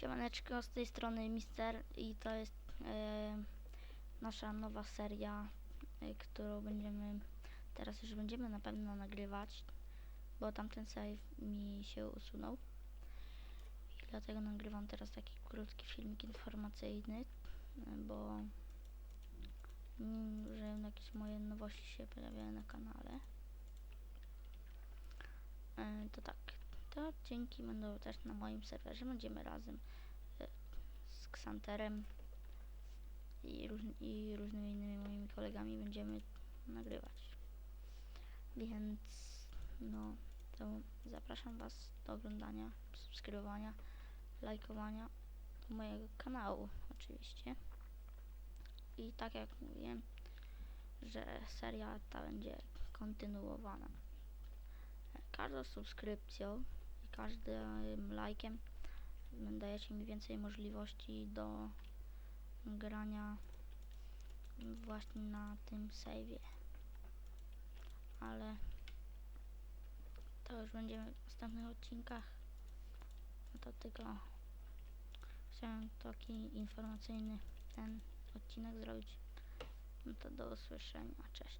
Siemaneczko, z tej strony Mister i to jest e, nasza nowa seria, e, którą będziemy, teraz już będziemy na pewno nagrywać, bo tamten save mi się usunął. I dlatego nagrywam teraz taki krótki filmik informacyjny, e, bo mm, że jakieś moje nowości się pojawiają na kanale. To tak, te odcinki będą też na moim serwerze, będziemy razem e, z Xanterem i, i różnymi innymi moimi kolegami będziemy nagrywać. Więc no to zapraszam Was do oglądania, subskrybowania, lajkowania mojego kanału oczywiście. I tak jak mówiłem, że seria ta będzie kontynuowana. Każdą subskrypcją każdym lajkiem dajecie mi więcej możliwości do grania właśnie na tym save'ie. Ale to już będziemy w następnych odcinkach. No to tylko chciałem taki informacyjny ten odcinek zrobić. No to do usłyszenia. Cześć.